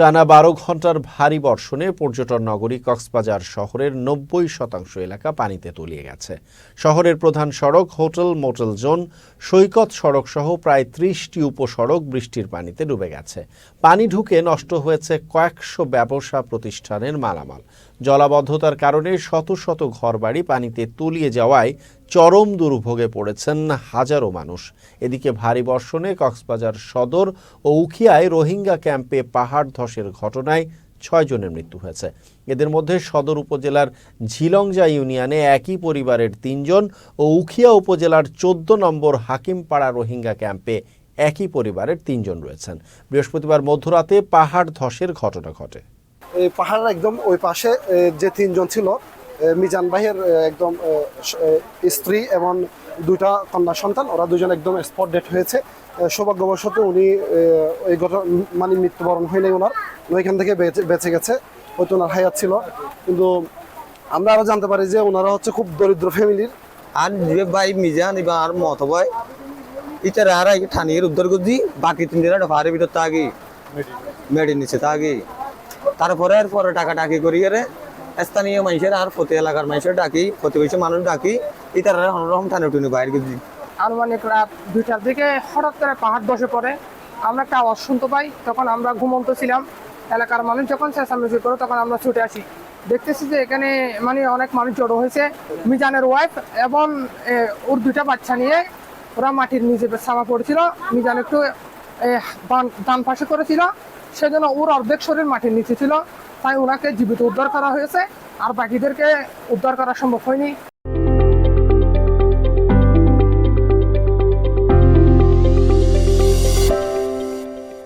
টানা বারো ঘণ্টার ভারী বর্ষণে পর্যটন নগরী কক্সবাজার শহরের নব্বই শতাংশ এলাকা পানিতে তলিয়ে গেছে। শহরের প্রধান সড়ক হোটেল, মোটেল জোন, সৈকত সড়ক সহ প্রায় ত্রিশটি উপসড়ক বৃষ্টির পানিতে ডুবে গেছে। পানি ঢুকে নষ্ট হয়েছে কয়েকশো ব্যবসা প্রতিষ্ঠানের মালামাল। জলাবদ্ধতার কারণে শত শত ঘরবাড়ি পানিতে তলিয়ে যাওয়ায় চরম দুর্ভোগে পড়েছেন হাজারো মানুষ। এদিকে ভারী বর্ষণে কক্সবাজার সদর ও উখিয়ায় রোহিঙ্গা ক্যাম্পে পাহাড় ধসের ঘটনায় ছয় জনের মৃত্যু হয়েছে। এদের মধ্যে সদর উপজেলার ঝিলংজা ইউনিয়নে একই পরিবারের তিনজন ও উখিয়া উপজেলার চোদ্দ নম্বর হাকিমপাড়া রোহিঙ্গা ক্যাম্পে একই পরিবারের তিনজন রয়েছেন। বৃহস্পতিবার মধ্যরাতে পাহাড় ধসের ঘটনা ঘটে। এই পাহাড়ের একদম ওই পাশে যে তিনজন ছিল মিজান ভাইয়ের একদম স্ত্রী এবং দুইটা কন্যা সন্তান ওরা দুজন একদম স্পট ডেট হয়েছে। সৌভাগ্যবশত উনি এই ঘটনা মানে মৃত্যুবরণ হয়নি ওনার ওইখান থেকে বেঁচে গেছে। হয়তো ওনার হায়াত ছিল। কিন্তু আমরা আরও জানতে পারি যে ওনারা হচ্ছে খুব দরিদ্র ফ্যামিলির আর যে ভাই মিজান এবার আর মত ভাই আর আগে ঠানিয়ে উদ্ধার করছি বাকি তিন দিন পাহাড়ের ভিতর তাগি মেডি নিচে তাগি তারপরে আর পরে টাকা টাকি করি রে স্থানীয় মানুষের আর প্রতি এলাকার মানুষের ডাকি প্রতিবেশী মানুষ ডাকি আর অন্যরকম ঠানি টুনি বাইরে গেছি আনুমানিক রাত দুইটার দিকে হঠাৎ করে পাহাড় ধসে পড়ে। আমরা একটা আওয়াজ শুনতে পাই, তখন আমরা ঘুমন্ত ছিলাম। এলাকার মানুষ যখন চেঁচামেচি করে, তখন আমরা ছুটে আসি। দেখতেছি যে এখানে মানে অনেক মানুষ জড়ো হয়েছে। মিজানের ওয়াইফ এবং ওর দুইটা বাচ্চা নিয়ে ওরা মাটির নিচে চাপা পড়েছিল। মিজান একটু ডান পাশে করেছিল। সেজন্য ওর অর্ধেক শরীর মাটির নিচে ছিল। তাই ওনাকে জীবিত উদ্ধার করা হয়েছে আর বাকিদেরকে উদ্ধার করা সম্ভব হয়নি।